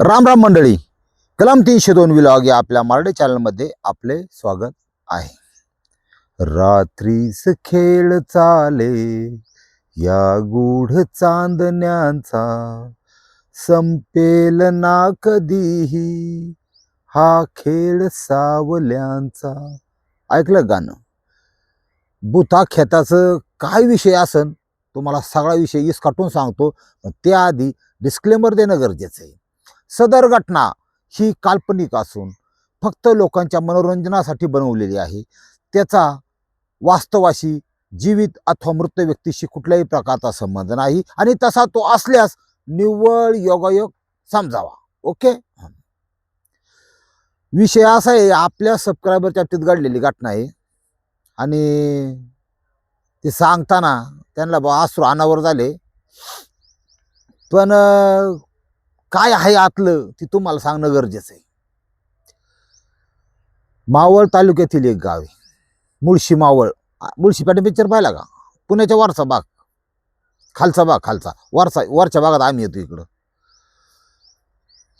राम राम मंडळी. कलम तीनशे दोन विलॉग या आपल्या मराठी चॅनलमध्ये आपले स्वागत आहे. रात्रीच खेळ चाले या गूढ चांदण्यांचा संपेल ना कधीही हा खेळ सावल्यांचा. ऐकलं गाणं? भूता खेताचं काय विषय असन? तुम्हाला सगळा विषय इसकाटून सांगतो पण त्याआधी डिस्क्लेमर देणं गरजेचं आहे. सदर घटना ही काल्पनिक असून फक्त लोकांच्या मनोरंजनासाठी बनवलेली आहे. त्याचा वास्तवाशी जीवित अथवा मृत व्यक्तीशी कुठल्याही प्रकारचा संबंध नाही आणि तसा तो असल्यास निव्वळ योगायोग समजावा. ओके? विषय असा आहे आपल्या सबस्क्रायबरच्या बाबतीत घडलेली घटना आहे. आणि ते सांगताना त्यांना बा आसरू अनावर झाले. पण काय आहे आतलं ते तुम्हाला सांगणं गरजेचं आहे. मावळ तालुक्यातील एक गाव आहे. मुळशी मावळ. मुळशी पॅटर्न पिक्चर पाहिला का? पुण्याच्या वारसा भाग. खालचा भाग खालचा. वारसा वरच्या भागात आम्ही येतो इकडं.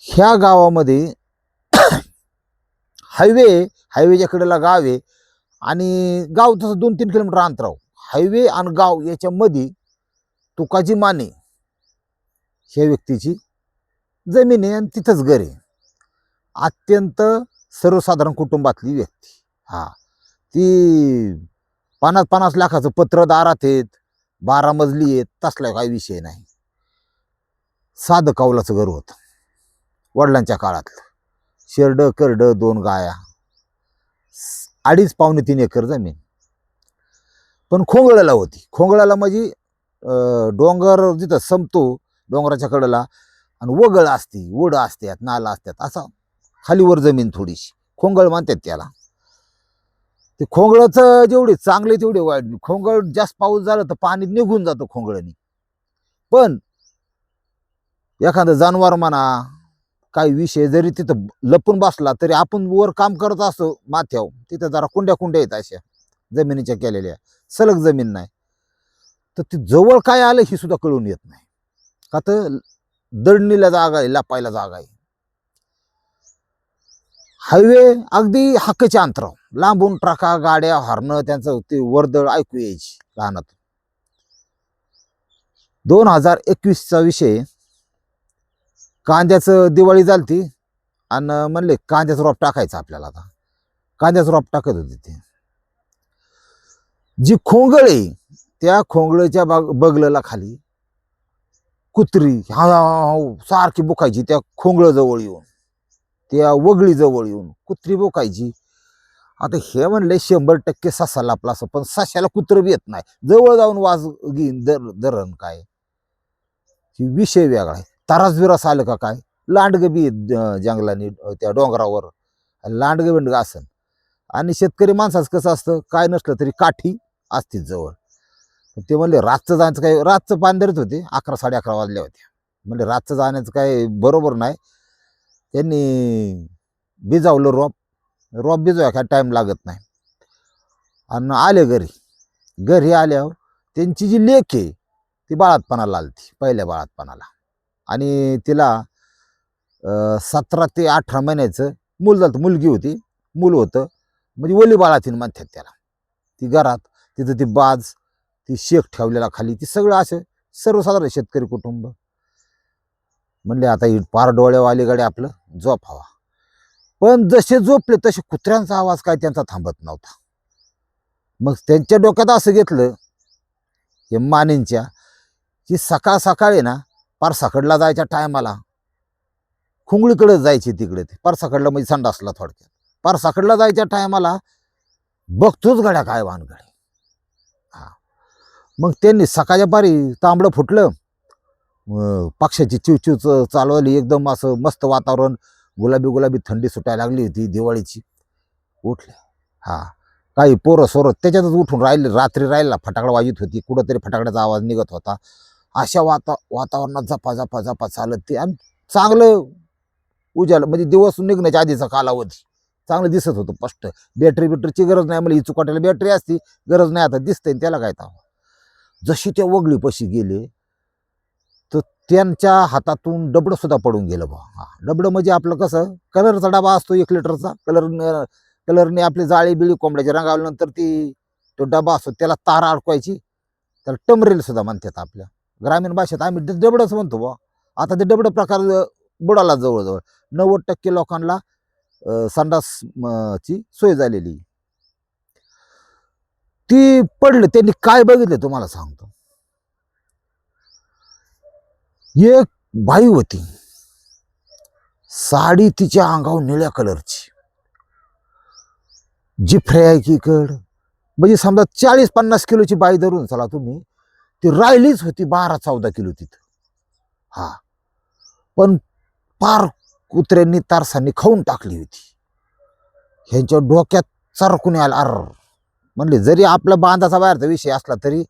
ह्या गावामध्ये हायवे हायवेच्या कडेला गाव आहे. आणि गाव तसं दोन तीन किलोमीटर अंतराव हायवे आणि गाव याच्यामध्ये तुकाजी माने ह्या व्यक्तीची जमीन आहे आणि तिथंच घर आहे. अत्यंत सर्वसाधारण कुटुंबातली व्यक्ती. हा. ती पन्नास पन्नास लाखाचं पत्र दारात आहेत बारा मजली आहेत तसला काही विषय नाही. साधं कौलाचं घर होतं. वडिलांच्या काळातलं. शेरड करड दोन गाया. अडीच पावणे तीन एकर जमीन. पण खोंगळ्याला होती. खोंगळ्याला म्हणजे डोंगर जिथं संपतो डोंगराच्या कडेला आणि वगळ असते वड असतात नाला असतात असा खालीवर जमीन थोडीशी. खोंगळ मानतात त्याला. ते खोंगळाचं जेवढे चांगले तेवढे वाईट. खोंगळ जास्त पाऊस झाला तर पाणी निघून जातं खोंगळ्याने पण एखादं जनावर म्हणा काही विषय जरी तिथं लपून बसला तरी आपण वर काम करत असतो माथ्यावर. तिथं जरा कुंड्या कुंड्या आहेत अशा जमिनीच्या केलेल्या. सलग जमीन नाही. तर ती जवळ काय आलं ही सुद्धा कळून येत नाही. का तर दडणीला जागा आहे लपायला जागा आहे. हायवे अगदी हक्कच्या अंतराव लांबून ट्रका गाड्या हरणं त्यांचं ते वर्दळ ऐकू यायची लहानातून. दोन हजार एकवीसचा विषय. कांद्याचं दिवाळी झालती आणि म्हणले कांद्याचं रोप टाकायचं आपल्याला आता. कांद्याचं रोप टाकत होते ते. जी खोंगळ आहे त्या खोंगळच्या बाग बगलला खाली कुत्री ह्या सारखी बोकायची त्या खोंगळ जवळ येऊन त्या वगळी जवळ येऊन कुत्री बोकायची. आता हे म्हणले शंभर टक्के ससा लापला असं पण सशाला कुत्र बी येत नाही. जवळ जाऊन वाज घेईन दर धरण काय? विषय वेगळा आहे. तारास बिरास आलं का काय? लांडगं बी जंगलाने जंगलानी त्या डोंगरावर. लांडगं बिंडगं असन. आणि शेतकरी माणसाचं कसं असतं? काय नसलं तरी काठी असतीच जवळ. ते म्हणले रातचं जायचं काय? रातचं पांढरत होते. अकरा साडे अकरा वाजल्या होत्या. म्हणजे रातचं जाण्याचं काय बरोबर नाही. त्यांनी भिजावलं रोप रोप भिजवाय काय टाईम लागत नाही. आणि आले घरी. घरी आल्यावर त्यांची जी लेख आहे ती बाळातपणाला आलती पहिल्या बाळातपणाला. आणि तिला सतरा ते अठरा महिन्याचं मूल झालं मुलगी होती. मूल होतं. म्हणजे ओली बाळातीन म्हणतात त्याला. ती घरात तिथं ती बाज ती शेक ठेवलेला खाली ती सगळं असं सर्वसाधारण शेतकरी कुटुंब. म्हणले आता ही पार डोळ्यावाली गाडी आपलं झोप हवा. पण जसे झोपले तसे कुत्र्यांचा आवाज काय त्यांचा थांबत नव्हता. मग त्यांच्या डोक्यात असं घेतलं हे मानेंच्या की सकाळ सकाळी ना पारसाकडला जायच्या टायमाला खुंगळीकडे जायचे तिकडे ते. पारसाकडला म्हणजे संडासला थोडक्यात. पारसाकडला जायच्या टायमाला बघतोच गड्या काय वानगडे. मग त्यांनी सकाळच्या पारी तांबडं फुटलं. पक्षाची चिवचिव चालवली एकदम असं मस्त वातावरण. गुलाबी गुलाबी थंडी सुटायला लागली होती दिवाळीची. उठल्या. हा काही पोरं सोरं त्याच्यातच उठून राहिले रात्री राहिला फटाकडा वाजत होती कुठंतरी फटाकड्याचा आवाज निघत होता. अशा वाता वातावरणात जपा जपा जपा चालत ते आणि चांगलं उजाला म्हणजे दिवस निघण्याच्या आधीचा कालावधी. चांगलं दिसत होतं स्पष्ट. बॅटरी बिटरीची गरज नाही म्हणजे चुकाट्याला बॅटरी असती गरज नाही आता दिसतंय त्याला काय ताव जशी त्या वगळीपाशी गेले तर त्यांच्या हातातून डबडंसुद्धा पडून गेलं बा. हा डबडं म्हणजे आपलं कसं कलरचा डबा असतो एक लिटरचा कलर कलरने आपली जाळी बिळी कोंबड्याची रंगावल्यानंतर ती तो डबा असतो त्याला तार अडकवायची त्याला टमरेलसुद्धा म्हणतात आपल्या. ग्रामीण भाषेत आम्ही ड- डबडंच म्हणतो बा. आता ते डबडं प्रकार बुडाला जवळजवळ. नव्वद टक्के लोकांना संडासची संडास ची सोय झालेली. ती पडलं त्यांनी काय बघितलं तुम्हाला सांगतो. एक बाई होती. साडी तिच्या अंगावर निळ्या कलरची. जी की म्हणजे समजा चाळीस पन्नास किलोची बाई धरून चला तुम्ही ती राहिलीच होती बारा चौदा किलो तिथं. हा. पण पार कुत्र्यांनी तारसांनी खाऊन टाकली होती. ह्यांच्या डोक्यात चरकून आला अर म्हणले जरी आपला बांधाचा बाहेरचा विषय असला तरी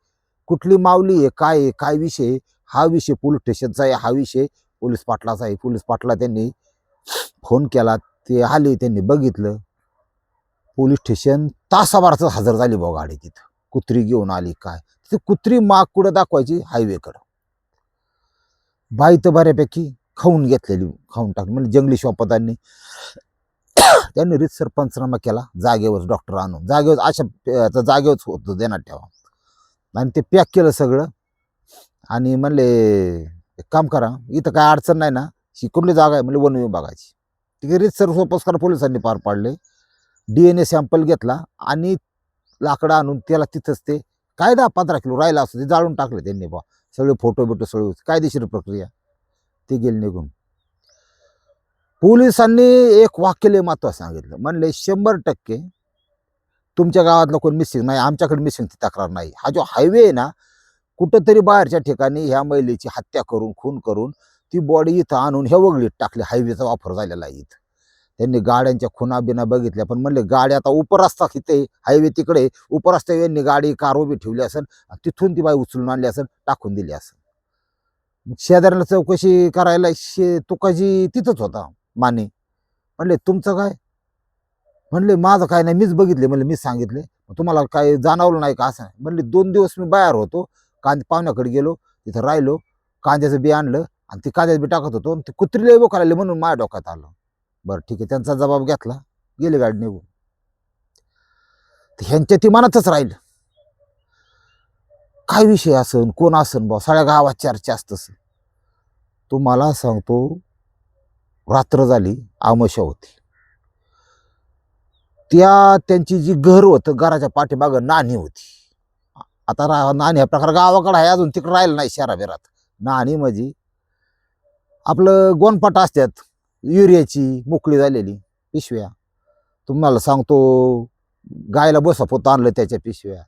कुठली माऊली आहे काय आहे काय विषय आहे, हा विषय पोलीस स्टेशनचा आहे हा विषय पोलीस पाटलाचा आहे. पोलीस पाटला त्यांनी फोन केला ते आले त्यांनी बघितलं. पोलीस स्टेशन तासाभराचं हजर झाली भाऊ गाडी तिथं. कुत्री घेऊन आली काय? तिथे कुत्री माग कुठं दाखवायची? हायवेकडं. बाई तर बऱ्यापैकी खाऊन घेतलेली खाऊन टाकली. म्हणजे जंगली शॉपतांनी त्यांनी रितसर पंचनामा केला जागेवर डॉक्टर आणून. जागेवर अशा जागेवरच होतो देण्यात ठेवा. आणि ते पॅक केलं सगळं. आणि म्हणले एक काम करा इथं काय अडचण नाही ना ही कुठली जागा आहे? म्हणजे वन विभागाची. ठीक आहे रितसर सोपस्कार पोलिसांनी पार पाडले. डी एन ए सॅम्पल घेतला आणि लाकडं आणून त्याला तिथंच ते काय दहा पंधरा किलो राहिला असतो ते जाळून टाकले त्यांनी बा सगळे फोटो बिटो सगळे कायदेशीर प्रक्रिया. ते गेले निघून. पोलिसांनी एक वाक्य लय सांगितलं. म्हणले शंभर टक्के तुमच्या गावातलं कोण मिसिंग नाही आमच्याकडे मिसिंगची तक्रार नाही. हा जो हायवे आहे ना कुठंतरी बाहेरच्या ठिकाणी ह्या महिलेची हत्या करून खून करून ती बॉडी इथं आणून ह्या वगळीत टाकली. हायवेचा वापर झालेला आहे इथं. त्यांनी गाड्यांच्या खुना बिना बघितल्या पण म्हणले गाड्या आता उपरस्ता इथे हायवे तिकडे उपरस्ता यांनी गाडी कार उभी ठेवली असेल आणि तिथून ती बाई उचलून आणली असेल टाकून दिली असेल शेजाऱ्याला चौकशी करायला शे तुकाजी तिथंच होता. माने. म्हणले तुमचं काय? म्हणले माझं काय नाही मीच बघितले. म्हणले मीच सांगितले. मग तुम्हाला काय जाणवलं नाही का असं? नाही म्हणले दोन दिवस मी बाहेर होतो कांदे पाहुण्याकडे गेलो तिथं राहिलो कांद्याचं बी आणलं आणि ते कांद्याचं बी टाकत होतो आणि ते कुत्रीला लागले म्हणून माझ्या डोक्यात आलं. बरं ठीक आहे त्यांचा जबाब घेतला. गेली गाडी निघून. तर ह्यांच्या ती मनातच राहिलं. काय विषय असन कोण असन बा सगळ्या गावात चर्चा असतस तुम्हाला सांगतो रात्र झाली आमशा होती. त्या त्यांची जी घर होतं घराच्या पाठीमागं नाणी होती. आता रा नाणी हा प्रकार गावाकडं आहे अजून तिकडं राहिलं नाही शहराबिरात नाणी म्हणजे आपलं गोनपाट असतात युरियाची मोकळी झालेली पिशव्या. तुम्हाला सांगतो गायला बसपोत आणलं त्याच्या पिशव्या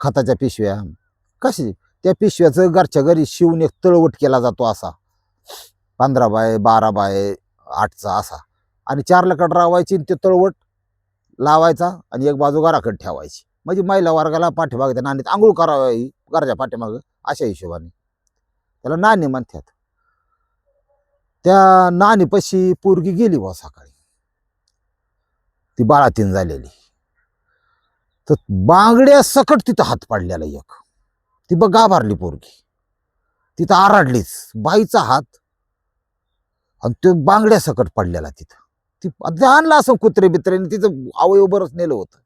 खताच्या पिशव्या. कशी? त्या पिशव्याचं घरच्या घरी शिवून एक तळवट केला जातो असा. पंधरा बाय बारा बाय आठचा असा. आणि चार लकड रावायची आणि ते तळवट लावायचा आणि एक बाजू घराकडे ठेवायची. म्हणजे महिला वर्गाला पाठीमाग त्या नाणीत आंघोळ करावी घराच्या पाठीमागं अशा हिशोबाने. त्याला नाणी म्हणतात. त्या नाणीपाशी पोरगी गेली बा सकाळी. ती बाळातीन झालेली. तर बांगड्या सकट तिथं हात पाडलेला एक. ती बघ गाभारली पोरगी. तिथं आराडलीच. बाईचा हात आणि तो बांगड्या सकट पडलेला तिथं. ती ते आणला असं कुत्रे बित्रेने तिचं अवयव बरंच नेलं होतं.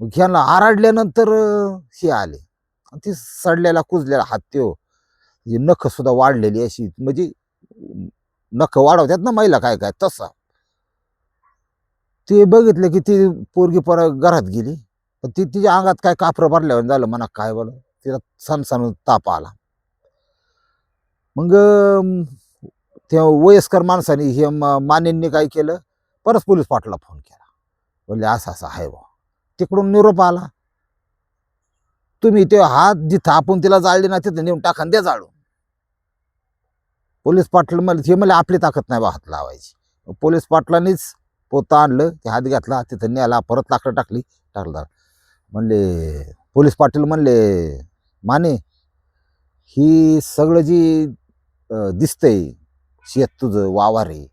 मग ह्याला आराडल्यानंतर हे आले. आणि ती सडलेला कुजलेला हात त्यो हो. म्हणजे नख सुद्धा वाढलेली अशी म्हणजे नख वाढवतात ना महिला काय काय तसा. ते बघितलं की ती पोरगी परत घरात गेली. पण ती तिच्या अंगात काय कापरं भरल्यावर झालं म्हणा काय बोल. तिला सण सण ताप आला. मग त्या वयस्कर माणसाने हे मानेंनी काय केलं? परत पोलीस पाटला फोन केला. बोलले असं असं आहे बा तिकडून निरोप आला. तुम्ही ते हात जिथं आपण तिला जाळली ना तिथं नेऊन टाकन द्या जाळून. पोलीस पाटील म्हणले हे मला आपली ताकद नाही बा हात लावायची. पोलीस पाटलांनीच पोता आणलं ते हात घातला तिथं न्याला परत लाकडं टाकली टाकलं म्हणले पोलीस पाटील म्हणले माने ही सगळं जी दिसतंय शेत तुझं वावर आहे.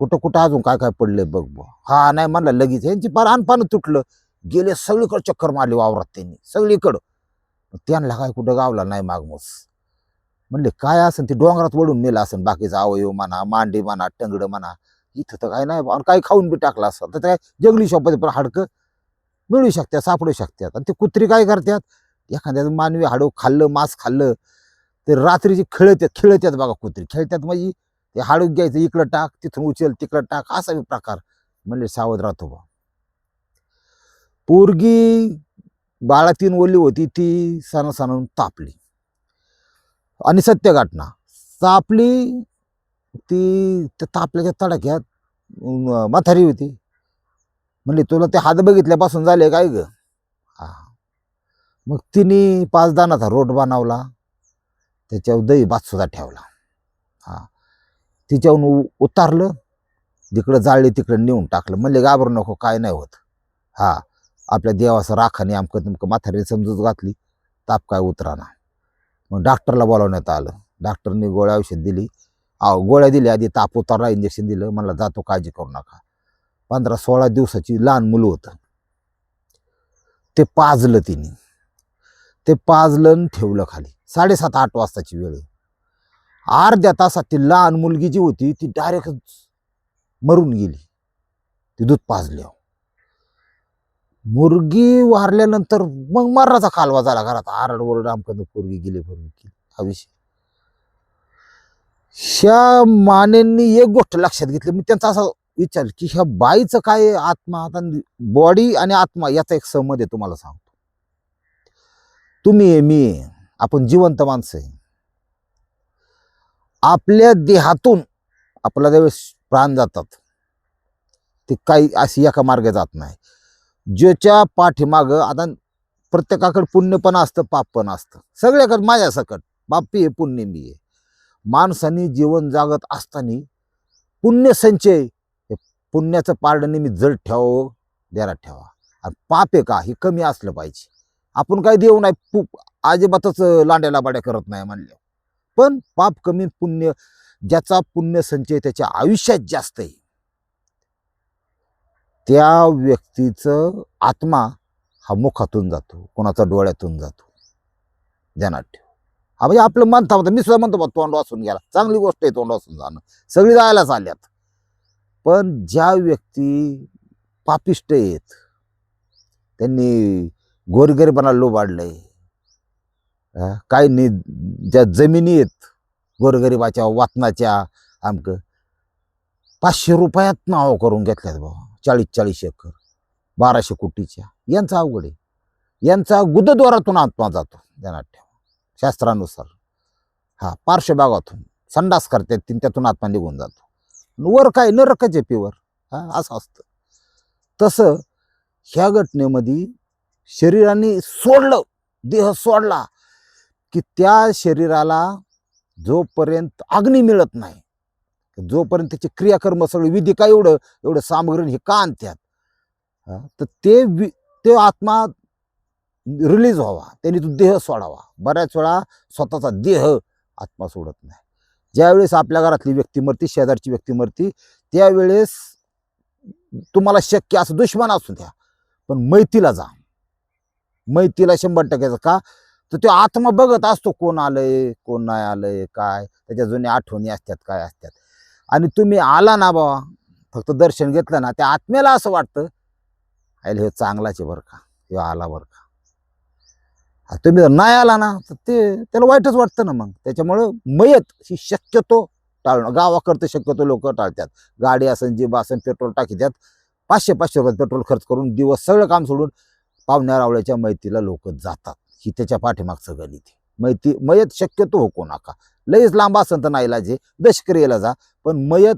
कुठं कुठं अजून काय काय पडलंय बघ बुवा. हा नाही म्हणलं लगेच यांची पार अनपानं तुटलं. गेले सगळीकडे चक्कर मारली वावरात त्यांनी सगळीकडं. त्यांना काय कुठं गावला नाही मागमूस. म्हणले काय असेल ते डोंगरात वळून नेलं असेल बाकीचा अवयव म्हणा मांडी म्हणा टंगडं म्हणा. इथं तर काय नाही आणि काही खाऊन बी टाकलं असं तर काय जंगली शॉपमध्ये पण हाडकं मिळू शकतात सापडू शकतात आणि ते कुत्री काय करतात एखाद्या मानवी हाडं खाल्लं मांस खाल्लं ते रात्रीची खेळतात खेळतात बघा कुत्री. खेळतात म्हणजे ते हाडूक घ्यायचं इकडं टाक तिथून उचल तिकडं टाक असा प्रकार. म्हणजे सावध राहतो बा. पोरगी बाळातीन ओली होती ती सण सणून तापली. आणि सत्य घटना. तापली ती त्या तापल्याच्या तडाख्यात अं, म्हातारी होती. म्हणले तुला ते हात बघितल्यापासून झाले काय ग? हा. मग तिने पाच दानाचा रोट बनवला. त्याच्यावर दही भात सुद्धा ठेवला. तिच्याहून उ- उतारलं. जिकडं जाळले तिकडं नेऊन टाकलं. म्हणले घाबरू नको काय नाही होत. हा आपल्या देवाचं राखाने आमकं तुमकं म्हातारी समजूत घातली. ताप काय उतराना. मग डॉक्टरला बोलावण्यात आलं. डॉक्टरने गोळ्या औषध दिली. अहो गोळ्या दिल्या आधी ताप उतारला इंजेक्शन दिलं. मला जातो काळजी करू नका. पंधरा सोळा दिवसाची लहान मुलं होतं. ते पाजलं तिने. ते पाजलं ठेवलं खाली. साडेसात आठ वाजताची वेळ आहे. अर्ध्या तासात ती लहान मुलगी जी होती ती डायरेक्ट मरून गेली. ती दूध पाजल्या मुलगी वारल्यानंतर मग मरणाचा कालवा झाला घरात. आरड ओरड आमकडं पोरगी गेली पोरगी गेली. हा विषय. ह्या मानेंनी एक गोष्ट लक्षात घेतली. मी त्यांचा असा विचार की ह्या बाईचं काय आहे आत्मा आता बॉडी आणि आत्मा याचा एक संबंध आहे तुम्हाला सांगतो. तुम्ही आहे मी आहे आपण जिवंत माणसं आहे. आपल्या देहातून आपला ज्यावेळेस प्राण जातात ते काही अशी एका मार्गे जात नाही. ज्याच्या पाठीमागं आता प्रत्येकाकडे पुण्य पण असतं पाप पण असतं. सगळ्याकडे माझ्या सकट पापी आहे पुण्य मी आहे. माणसाने जीवन जागत असताना पुण्य संचय हे पुण्याचं पारडं नेहमी जड ठेवावं हो, देरात ठेवा. आणि पाप आहे का? हे कमी असलं पाहिजे. आपण काय देऊ नाही पु अजिबातच लांड्या बाड्या करत नाही म्हणल्या पण पाप कमी पुण्य ज्याचा पुण्य संचय त्याच्या आयुष्यात जास्त आहे. त्या व्यक्तीचं आत्मा हा मुखातून जातो कोणाचा डोळ्यातून जातो. ध्यानात ठेव. हा म्हणजे आपलं मन थांबतं. मी सुद्धा म्हणतो बा तोंड वाचून गेला चांगली गोष्ट आहे तोंड वाचून जाणं. सगळी जायला चालल्यात. पण ज्या व्यक्ती पापिष्ट आहेत त्यांनी गोरगरीबांना लोबाडलं आहे काही नाही. ज्या जमिनी आहेत गोरगरिबाच्या वातनाच्या आमक पाचशे रुपयात नाव करून घेतल्यात बाबा चाळीस चाळीस एकर बाराशे कोटीच्या. यांचा अवघड आहे. यांचा गुदद्वारातून आत्मा जातो ध्यानात ठेवा शास्त्रानुसार. हा पार्श्वभागातून. संडास करतात तीन त्यातून आत्मा निघून जातो. वर काय? नरकच आहे पिवर. हा असं असतं. तसं ह्या घटनेमध्ये शरीराने सोडलं देह सोडला. की त्या शरीराला जोपर्यंत अग्नी मिळत नाही जोपर्यंत त्याची क्रियाकर्म सगळे विधी काय एवढं एवढं सामग्री हे का आणतात तर ते वि ते आत्मा रिलीज व्हावा त्यांनी तो देह सोडावा. बऱ्याच वेळा स्वतःचा देह आत्मा सोडत नाही. ज्यावेळेस आपल्या घरातली व्यक्ती मरती शेजारची व्यक्ती मरती त्यावेळेस तुम्हाला शक्य असं दुश्मन असू द्या पण मैतीला जा. मैतीला शंभर टक्क्याचं का? तर तो आत्मा बघत असतो कोण आलंय कोण नाही आलंय काय? त्याच्या जुन्या आठवणी असतात काय असतात? आणि तुम्ही आला ना बाबा फक्त दर्शन घेतलं ना त्या आत्म्याला असं वाटतं आयला हे चांगलाच आहे बरं का हे आला बरं का. तुम्ही जर नाही आला ना तर ते त्याला वाईटच वाटतं ना मग. त्याच्यामुळं मयत ही शक्यतो टाळणं. गावाकडतं शक्यतो लोक टाळतात. गाडी असन जीब असन पेट्रोल टाकीतात पाचशे पाचशे रुपये पेट्रोल खर्च करून दिवस सगळं काम सोडून पाहुण्या रावळ्याच्या मैतीला लोक जातात. ही त्याच्या पाठीमागचं गणित आहे. मैती मयत शक्यतो हो को नका लईच लांब असन तर नाही लाजे दशक्रियेला जा. पण मयत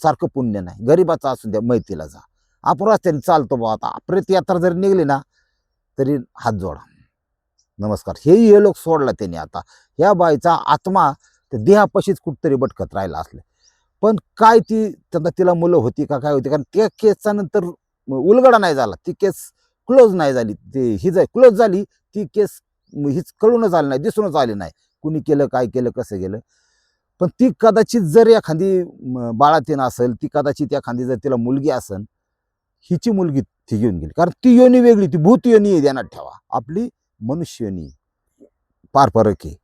सारखं पुण्य नाही. गरीबाचं असून द्या मैतीला जा. आपण रस्त्याने चालतो बा आता. प्रेत यात्रा जरी निघली ना तरी हात जोडा. नमस्कार. हेही हे लोक सोडला त्यांनी आता. ह्या बाईचा आत्मा त्या देहापाशीच कुठतरी भटकत राहिला असले. पण काय ती त्यांना तिला मुलं होती का काय होती? कारण त्या केसचा नंतर उलगडा नाही झाला. ती केस क्लोज नाही झाली. ते ही जाय क्लोज झाली ती केस हीच कळूनच आली नाही दिसूनच आली नाही. कुणी केलं काय केलं कसं केलं पण ती कदाचित जर एखादी बाळातीन असेल ती कदाचित एखादी जर तिला मुलगी असेल हिची मुलगी ती घेऊन गेली. कारण ती योनी वेगळी ती भूत योनी आहे ध्यानात ठेवा. आपली मनुष्य योनी पार फरक आहे.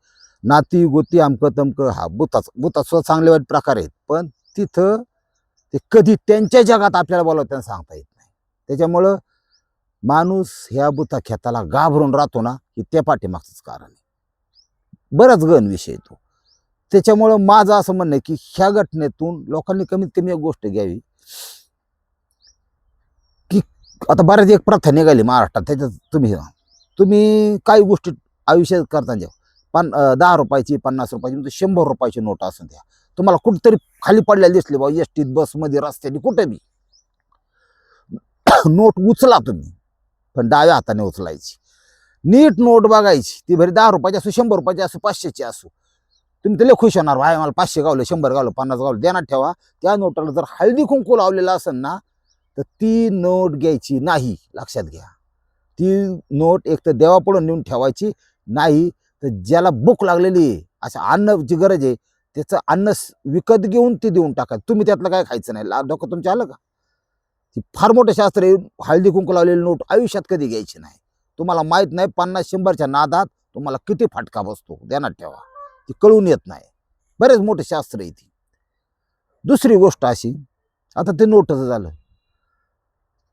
नाती गोती अमकं तमकं हा भूताच बुतात सुद्धा चांगले वाईट प्रकार आहेत. पण तिथं ते कधी त्यांच्या जगात आपल्याला बोलावं त्यांना सांगता येत नाही. त्याच्यामुळं माणूस ह्या बुता खेताला घाबरून राहतो ना हे त्या पाठीमागचंच कारण आहे. बराच गण विषय येतो त्याच्यामुळं माझं असं म्हणणं आहे की ह्या घटनेतून लोकांनी कमीत कमी एक गोष्ट घ्यावी. की आता बऱ्याच एक प्रथा निघाली महाराष्ट्रात त्याच्यात तुम्ही तुम्ही काही गोष्टी आयुष्यात करता द्या पण दहा रुपयाची पन्नास रुपयाची म्हणजे शंभर रुपयाची नोट असून द्या. तुम्हाला कुठेतरी खाली पडलेली दिसली बाबा एस टीत बसमध्ये रस्त्याने कुठे बी. नोट उचला तुम्ही. पण डाव्या हाताने उचलायची. नीट नोट बघायची. ती भरी दहा रुपयाची असो शंभर रुपयाची असो पाचशेची असो. तुम्ही त्याला खुश होणार. भाय मला पाचशे गावलं शंभर गावलं पन्नास गावलं देण्यात ठेवा. त्या नोटाला जर हळदी कुंकू लावलेला असेल ना तर ती नोट घ्यायची नाही. लक्षात घ्या. ती नोट एक तर देवापुढं नेऊन ठेवायची. नाही तर ज्याला भूक लागलेली आहे अशा अन्नची गरज आहे त्याचं अन्न विकत घेऊन ते देऊन टाका. तुम्ही त्यातलं काय खायचं नाही. डोकं तुमच्या आलं का? ती फार मोठं शास्त्र येऊन हळदी कुंकू लावलेली नोट आयुष्यात कधी घ्यायची नाही. तुम्हाला माहीत नाही पन्नास शंभरच्या नादात तुम्हाला किती फाटका बसतो ध्यानात ठेवा. ती कळून येत नाही. बरेच मोठे शास्त्र आहे ती. दुसरी गोष्ट अशी आता ते नोटचं झालं.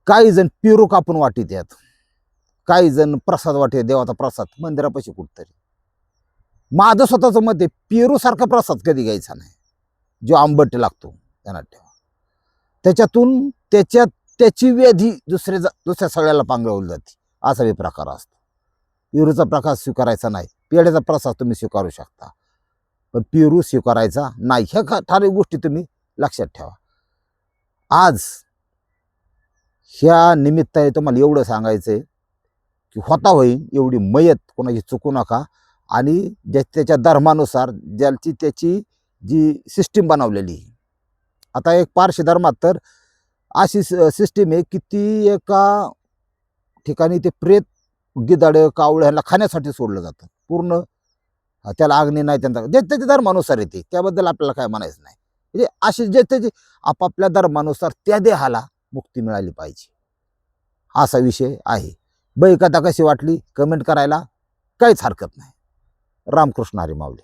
काही जण पिरू कापून वाटीत यात. काही जण प्रसाद वाटे देवाचा प्रसाद मंदिरापाशी कुठतरी. माझं स्वतःचं मत आहे पेरूसारखा प्रसाद कधी घ्यायचा नाही. जो आंबट लागतो ध्यानात ठेवा. त्याच्यातून त्याच्यात त्याची व्याधी दुसऱ्या जा- दुसऱ्या सगळ्याला पांगळवली जाते. असा बी प्रकार असतो. पेरूचा प्रकार स्वीकारायचा नाही. पेढ्याचा प्रसाद तुम्ही स्वीकारू शकता. पण पेरू स्वीकारायचा नाही. ह्या का- ठराविक गोष्टी तुम्ही लक्षात ठेवा. आज ह्या निमित्ताने तुम्हाला एवढं सांगायचं आहे की होता होईल एवढी मयत कोणाची चुकू नका आणि ज्या त्याच्या धर्मानुसार ज्याची त्याची जी सिस्टीम बनवलेली आहे. आता एक पारशी धर्मात तर अशी सिस्टीम आहे की ती एका ठिकाणी ते प्रेत गिदाडं कावळं ह्याला खाण्यासाठी सोडलं जातं. पूर्ण त्याला अग्नी नाही त्यांचा. जे त्याच्या धर्मानुसार येते त्याबद्दल आपल्याला काय म्हणायचं नाही. म्हणजे असे जे त्याचे आपापल्या धर्मानुसार त्या देहाला मुक्ती मिळाली पाहिजे. असा विषय आहे. बैकथा कशी वाटली? कमेंट करायला काहीच हरकत नाही. रामकृष्ण हरी माऊली.